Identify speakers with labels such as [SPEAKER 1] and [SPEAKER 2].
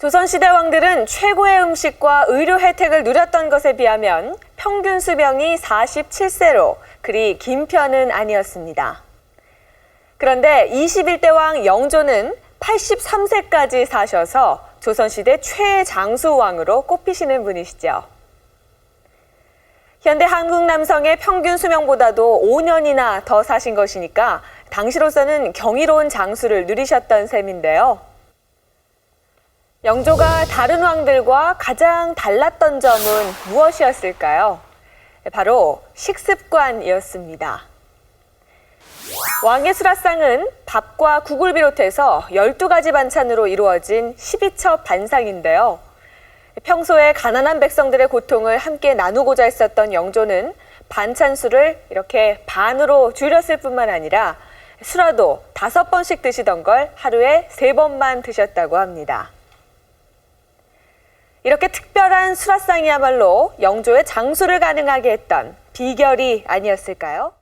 [SPEAKER 1] 조선시대 왕들은 최고의 음식과 의료 혜택을 누렸던 것에 비하면 평균 수명이 47세로 그리 긴 편은 아니었습니다. 그런데 21대 왕 영조는 83세까지 사셔서 조선시대 최장수 왕으로 꼽히시는 분이시죠. 현대 한국 남성의 평균 수명보다도 5년이나 더 사신 것이니까 당시로서는 경이로운 장수를 누리셨던 셈인데요. 영조가 다른 왕들과 가장 달랐던 점은 무엇이었을까요? 바로 식습관이었습니다. 왕의 수라상은 밥과 국을 비롯해서 12가지 반찬으로 이루어진 12첩 반상인데요. 평소에 가난한 백성들의 고통을 함께 나누고자 했었던 영조는 반찬 수를 이렇게 반으로 줄였을 뿐만 아니라 수라도 다섯 번씩 드시던 걸 하루에 세 번만 드셨다고 합니다. 이렇게 특별한 수라상이야말로 영조의 장수를 가능하게 했던 비결이 아니었을까요?